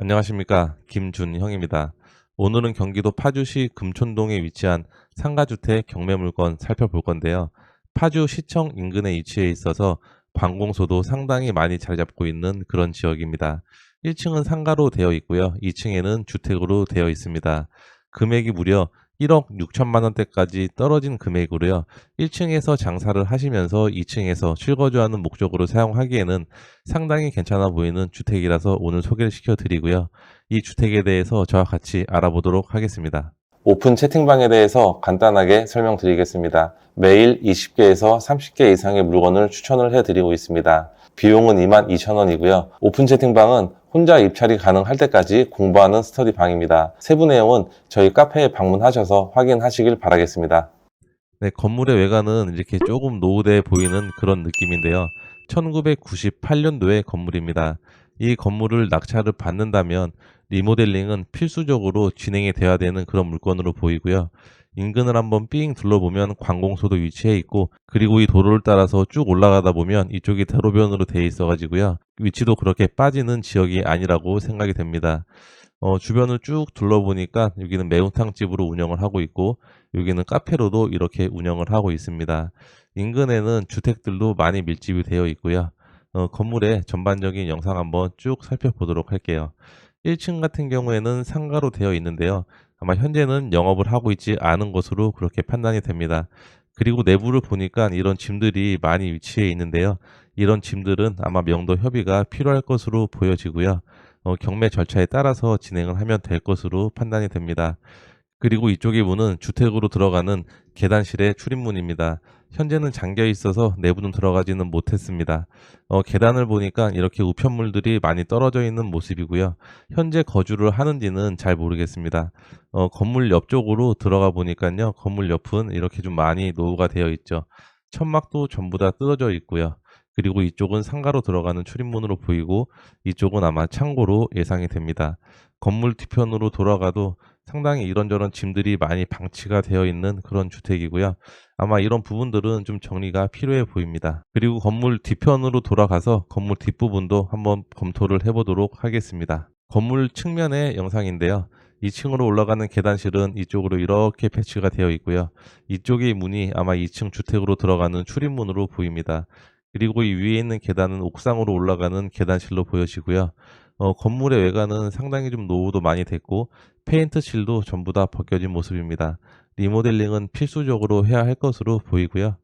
안녕하십니까 김준형입니다. 오늘은 경기도 파주시 금촌동에 위치한 상가주택 경매물건 살펴볼 건데요. 파주시청 인근에 위치해 있어서 관공서도 상당히 많이 자리 잡고 있는 그런 지역입니다. 1층은 상가로 되어 있고요. 2층에는 주택으로 되어 있습니다. 금액이 무려 1억 6천만 원대까지 떨어진 금액으로요. 1층에서 장사를 하시면서 2층에서 실거주하는 목적으로 사용하기에는 상당히 괜찮아 보이는 주택이라서 오늘 소개를 시켜드리고요. 이 주택에 대해서 저와 같이 알아보도록 하겠습니다. 오픈 채팅방에 대해서 간단하게 설명드리겠습니다. 매일 20개에서 30개 이상의 물건을 추천을 해드리고 있습니다. 비용은 22,000원이고요. 오픈 채팅방은 혼자 입찰이 가능할 때까지 공부하는 스터디 방입니다. 세부 내용은 저희 카페에 방문하셔서 확인하시길 바라겠습니다. 네, 건물의 외관은 이렇게 조금 노후돼 보이는 그런 느낌인데요. 1998년도의 건물입니다. 이 건물을 낙찰을 받는다면 리모델링은 필수적으로 진행이 돼야 되는 그런 물건으로 보이고요. 인근을 한번 삥 둘러보면 관공서도 위치해 있고 그리고 이 도로를 따라서 쭉 올라가다 보면 이쪽이 대로변으로 되어 있어 가지고요. 위치도 그렇게 빠지는 지역이 아니라고 생각이 됩니다. 어, 주변을 쭉 둘러보니까 여기는 매운탕집으로 운영을 하고 있고 여기는 카페로도 이렇게 운영을 하고 있습니다. 인근에는 주택들도 많이 밀집이 되어 있고요. 어, 건물의 전반적인 영상 한번 쭉 살펴보도록 할게요. 1층 같은 경우에는 상가로 되어 있는데요. 아마 현재는 영업을 하고 있지 않은 것으로 그렇게 판단이 됩니다. 그리고 내부를 보니까 이런 짐들이 많이 위치해 있는데요. 이런 짐들은 아마 명도 협의가 필요할 것으로 보여지고요. 어, 경매 절차에 따라서 진행을 하면 될 것으로 판단이 됩니다. 그리고 이쪽의 문은 주택으로 들어가는 계단실의 출입문입니다. 현재는 잠겨 있어서 내부는 들어가지는 못했습니다. 어, 계단을 보니까 이렇게 우편물들이 많이 떨어져 있는 모습이고요. 현재 거주를 하는지는 잘 모르겠습니다. 어, 건물 옆쪽으로 들어가 보니까요. 건물 옆은 이렇게 좀 많이 노후가 되어 있죠. 천막도 전부 다 뜯어져 있고요. 그리고 이쪽은 상가로 들어가는 출입문으로 보이고 이쪽은 아마 창고로 예상이 됩니다. 건물 뒤편으로 돌아가도 상당히 이런저런 짐들이 많이 방치가 되어 있는 그런 주택이고요. 아마 이런 부분들은 좀 정리가 필요해 보입니다. 그리고 건물 뒤편으로 돌아가서 건물 뒷부분도 한번 검토를 해보도록 하겠습니다. 건물 측면의 영상인데요. 2층으로 올라가는 계단실은 이쪽으로 이렇게 배치가 되어 있고요. 이쪽의 문이 아마 2층 주택으로 들어가는 출입문으로 보입니다. 그리고 이 위에 있는 계단은 옥상으로 올라가는 계단실로 보여지고요. 어, 건물의 외관은 상당히 좀 노후도 많이 됐고 페인트 칠도 전부 다 벗겨진 모습입니다. 리모델링은 필수적으로 해야 할 것으로 보이고요.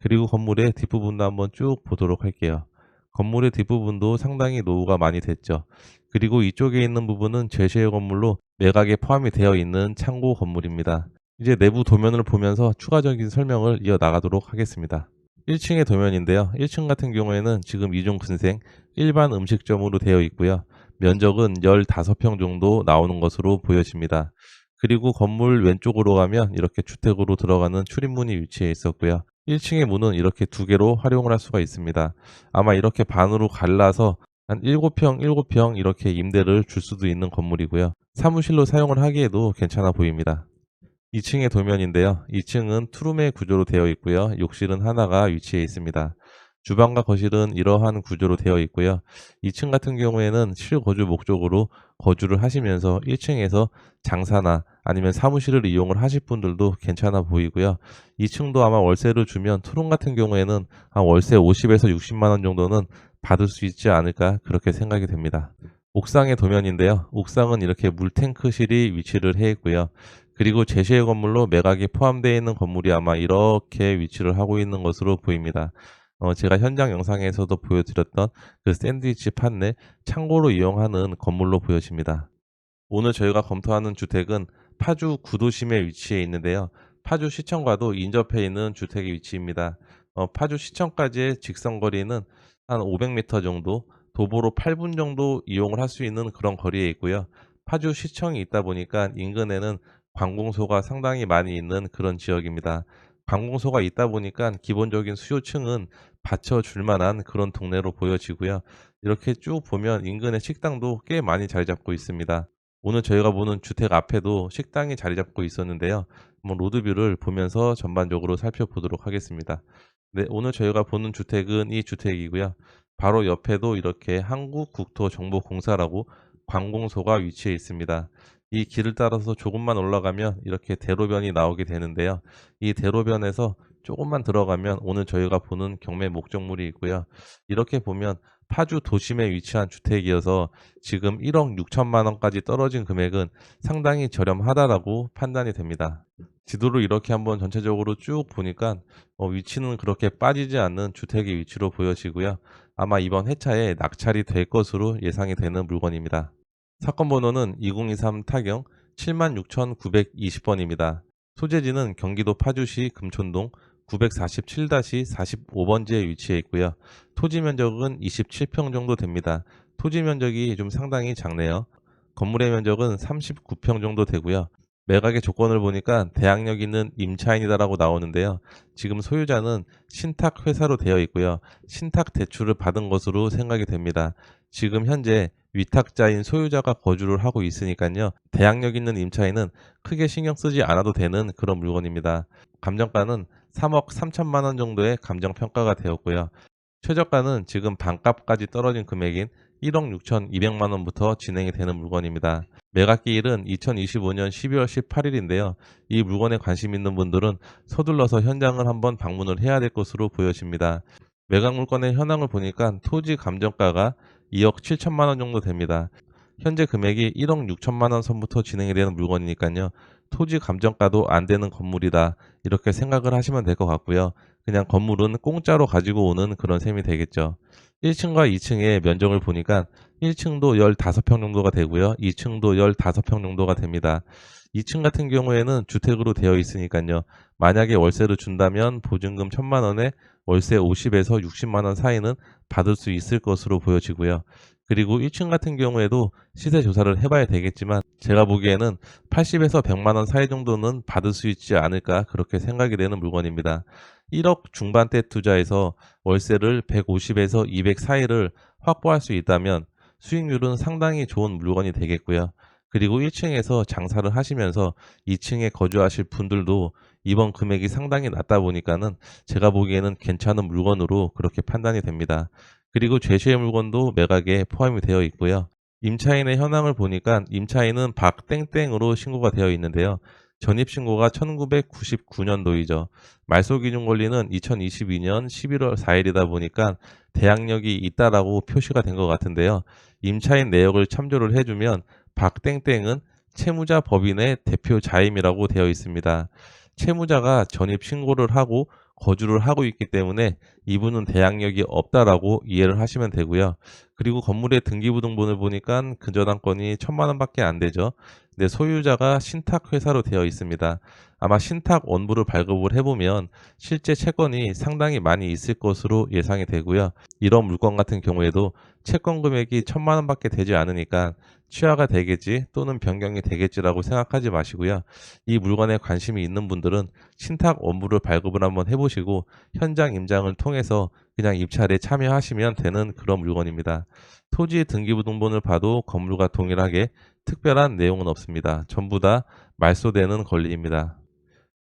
그리고 건물의 뒷부분도 한번 쭉 보도록 할게요. 건물의 뒷부분도 상당히 노후가 많이 됐죠. 그리고 이쪽에 있는 부분은 제시의 건물로 매각에 포함이 되어 있는 창고 건물입니다. 이제 내부 도면을 보면서 추가적인 설명을 이어나가도록 하겠습니다. 1층의 도면인데요. 1층 같은 경우에는 지금 이중 근생 일반 음식점으로 되어 있고요. 면적은 15평 정도 나오는 것으로 보여집니다. 그리고 건물 왼쪽으로 가면 이렇게 주택으로 들어가는 출입문이 위치해 있었고요. 1층의 문은 이렇게 두 개로 활용을 할 수가 있습니다. 아마 이렇게 반으로 갈라서 한 7평, 7평 이렇게 임대를 줄 수도 있는 건물이고요. 사무실로 사용을 하기에도 괜찮아 보입니다. 2층의 도면인데요. 2층은 투룸의 구조로 되어 있고요. 욕실은 하나가 위치해 있습니다. 주방과 거실은 이러한 구조로 되어 있고요. 2층 같은 경우에는 실거주 목적으로 거주를 하시면서 1층에서 장사나 아니면 사무실을 이용을 하실 분들도 괜찮아 보이고요. 2층도 아마 월세를 주면 투룸 같은 경우에는 한 월세 50에서 60만 원 정도는 받을 수 있지 않을까 그렇게 생각이 됩니다. 옥상의 도면인데요. 옥상은 이렇게 물탱크실이 위치를 해 있고요. 그리고 제시의 건물로 매각이 포함되어 있는 건물이 아마 이렇게 위치를 하고 있는 것으로 보입니다. 어, 제가 현장 영상에서도 보여드렸던 그 샌드위치 판넬 창고로 이용하는 건물로 보여집니다. 오늘 저희가 검토하는 주택은 파주 구도심에 위치해 있는데요. 파주 시청과도 인접해 있는 주택의 위치입니다. 어, 파주 시청까지의 직선 거리는 한 500m 정도, 도보로 8분 정도 이용을 할 수 있는 그런 거리에 있고요. 파주 시청이 있다 보니까 인근에는 관공소가 상당히 많이 있는 그런 지역입니다. 관공소가 있다 보니까 기본적인 수요층은 받쳐줄 만한 그런 동네로 보여지고요. 이렇게 쭉 보면 인근의 식당도 꽤 많이 자리 잡고 있습니다. 오늘 저희가 보는 주택 앞에도 식당이 자리 잡고 있었는데요. 한번 로드뷰를 보면서 전반적으로 살펴보도록 하겠습니다. 네, 오늘 저희가 보는 주택은 이 주택이고요. 바로 옆에도 이렇게 한국국토정보공사라고 관공소가 위치해 있습니다. 이 길을 따라서 조금만 올라가면 이렇게 대로변이 나오게 되는데요. 이 대로변에서 조금만 들어가면 오늘 저희가 보는 경매 목적물이 있고요. 이렇게 보면 파주 도심에 위치한 주택이어서 지금 1억 6천만 원까지 떨어진 금액은 상당히 저렴하다라고 판단이 됩니다. 지도를 이렇게 한번 전체적으로 쭉 보니까 어, 위치는 그렇게 빠지지 않는 주택의 위치로 보여지고요. 아마 이번 회차에 낙찰이 될 것으로 예상이 되는 물건입니다. 사건 번호는 2023 타경 76,920번입니다. 소재지는 경기도 파주시 금촌동 947-45번지에 위치해 있고요. 토지 면적은 27평 정도 됩니다. 토지 면적이 좀 상당히 작네요. 건물의 면적은 39평 정도 되고요. 매각의 조건을 보니까 대항력 있는 임차인이다라고 나오는데요. 지금 소유자는 신탁 회사로 되어 있고요. 신탁 대출을 받은 것으로 생각이 됩니다. 지금 현재 위탁자인 소유자가 거주를 하고 있으니까요. 대항력 있는 임차인은 크게 신경 쓰지 않아도 되는 그런 물건입니다. 감정가는 3억 3천만 원 정도의 감정 평가가 되었고요. 최저가는 지금 반값까지 떨어진 금액인 1억 6천2백만 원부터 진행이 되는 물건입니다. 매각기일은 2025년 12월 18일인데요. 이 물건에 관심 있는 분들은 서둘러서 현장을 한번 방문을 해야 될 것으로 보여집니다. 매각 물건의 현황을 보니까 토지 감정가가 2억 7천만 원 정도 됩니다. 현재 금액이 1억 6천만 원 선부터 진행이 되는 물건이니까요. 토지 감정가도 안 되는 건물이다. 이렇게 생각을 하시면 될 것 같고요. 그냥 건물은 공짜로 가지고 오는 그런 셈이 되겠죠. 1층과 2층의 면적을 보니까 1층도 15평 정도가 되고요. 2층도 15평 정도가 됩니다. 2층 같은 경우에는 주택으로 되어 있으니까요. 만약에 월세를 준다면 보증금 1000만 원에 월세 50에서 60만 원 사이는 받을 수 있을 것으로 보여지고요. 그리고 1층 같은 경우에도 시세 조사를 해봐야 되겠지만 제가 보기에는 80에서 100만 원 사이 정도는 받을 수 있지 않을까 그렇게 생각이 되는 물건입니다. 1억 중반대 투자에서 월세를 150에서 200 사이를 확보할 수 있다면 수익률은 상당히 좋은 물건이 되겠고요. 그리고 1층에서 장사를 하시면서 2층에 거주하실 분들도 이번 금액이 상당히 낮다 보니까는 제가 보기에는 괜찮은 물건으로 그렇게 판단이 됩니다. 그리고 제시의 물건도 매각에 포함이 되어 있고요. 임차인의 현황을 보니까 임차인은 박땡땡으로 신고가 되어 있는데요. 전입신고가 1999년도이죠. 말소기준 권리는 2022년 11월 4일이다 보니까 대항력이 있다라고 표시가 된 것 같은데요. 임차인 내역을 참조를 해주면 박땡땡은 채무자 법인의 대표 자임이라고 되어 있습니다. 채무자가 전입 신고를 하고 거주를 하고 있기 때문에 이분은 대항력이 없다라고 이해를 하시면 되고요. 그리고 건물의 등기부등본을 보니까 근저당권이 천만 원밖에 안 되죠. 근데 소유자가 신탁 회사로 되어 있습니다. 아마 신탁 원부를 발급을 해보면 실제 채권이 상당히 많이 있을 것으로 예상이 되고요. 이런 물건 같은 경우에도 채권 금액이 천만 원밖에 되지 않으니까 취하가 되겠지 또는 변경이 되겠지라고 생각하지 마시고요. 이 물건에 관심이 있는 분들은 신탁 원부를 발급을 한번 해보시고 현장 임장을 통해서 그냥 입찰에 참여하시면 되는 그런 물건입니다. 토지 등기부등본을 봐도 건물과 동일하게 특별한 내용은 없습니다. 전부 다 말소되는 권리입니다.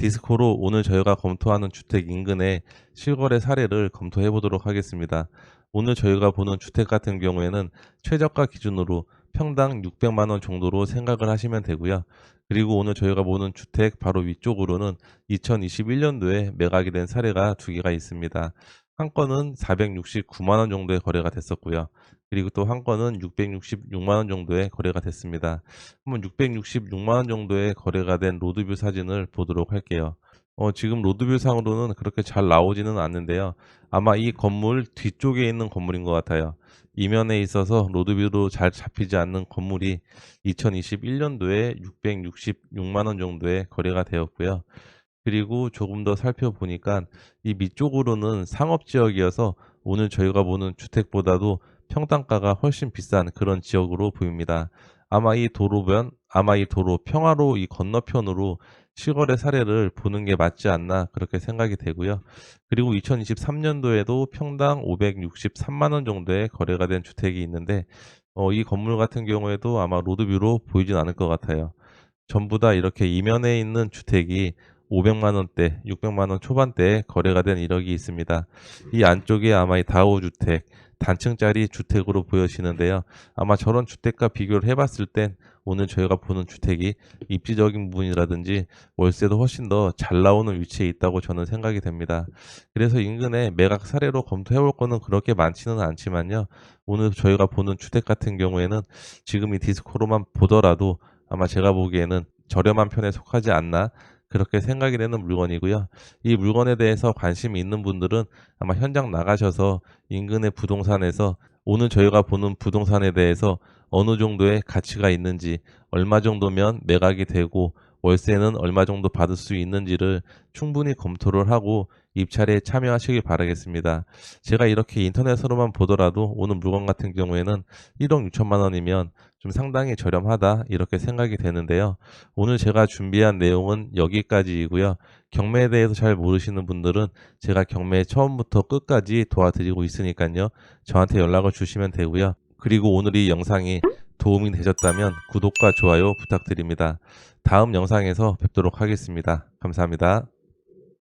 디스코로 오늘 저희가 검토하는 주택 인근의 실거래 사례를 검토해 보도록 하겠습니다. 오늘 저희가 보는 주택 같은 경우에는 최저가 기준으로 평당 600만 원 정도로 생각을 하시면 되고요. 그리고 오늘 저희가 보는 주택 바로 위쪽으로는 2021년도에 매각이 된 사례가 두 개가 있습니다. 한 건은 469만 원 정도의 거래가 됐었고요. 그리고 또 한 건은 666만 원 정도의 거래가 됐습니다. 한번 666만 원 정도의 거래가 된 로드뷰 사진을 보도록 할게요. 어, 지금 로드뷰 상으로는 그렇게 잘 나오지는 않는데요. 아마 이 건물 뒤쪽에 있는 건물인 것 같아요. 이면에 있어서 로드뷰로 잘 잡히지 않는 건물이 2021년도에 666만 원 정도의 거래가 되었고요. 그리고 조금 더 살펴보니까 이 밑쪽으로는 상업지역이어서 오늘 저희가 보는 주택보다도 평당가가 훨씬 비싼 그런 지역으로 보입니다. 아마 이 도로변, 아마 이 도로 평화로 이 건너편으로 실거래 사례를 보는 게 맞지 않나 그렇게 생각이 되고요. 그리고 2023년도에도 평당 563만 원 정도의 거래가 된 주택이 있는데 어, 이 건물 같은 경우에도 아마 로드뷰로 보이진 않을 것 같아요. 전부 다 이렇게 이면에 있는 주택이 500만 원대, 600만 원 초반대에 거래가 된 이력이 있습니다. 이 안쪽에 아마 이 다오주택, 단층짜리 주택으로 보여지는데요. 아마 저런 주택과 비교를 해봤을 땐 오늘 저희가 보는 주택이 입지적인 부분이라든지 월세도 훨씬 더 잘 나오는 위치에 있다고 저는 생각이 됩니다. 그래서 인근에 매각 사례로 검토해 볼 거는 그렇게 많지는 않지만요. 오늘 저희가 보는 주택 같은 경우에는 지금 이 디스코로만 보더라도 아마 제가 보기에는 저렴한 편에 속하지 않나 그렇게 생각이 되는 물건이고요. 이 물건에 대해서 관심이 있는 분들은 아마 현장 나가셔서 인근의 부동산에서 오늘 저희가 보는 부동산에 대해서 어느 정도의 가치가 있는지, 얼마 정도면 매각이 되고 월세는 얼마 정도 받을 수 있는지를 충분히 검토를 하고 입찰에 참여하시길 바라겠습니다. 제가 이렇게 인터넷으로만 보더라도 오늘 물건 같은 경우에는 1억 6천만 원이면 좀 상당히 저렴하다 이렇게 생각이 되는데요. 오늘 제가 준비한 내용은 여기까지이고요. 경매에 대해서 잘 모르시는 분들은 제가 경매 처음부터 끝까지 도와드리고 있으니까요. 저한테 연락을 주시면 되고요. 그리고 오늘 이 영상이 도움이 되셨다면 구독과 좋아요 부탁드립니다. 다음 영상에서 뵙도록 하겠습니다. 감사합니다.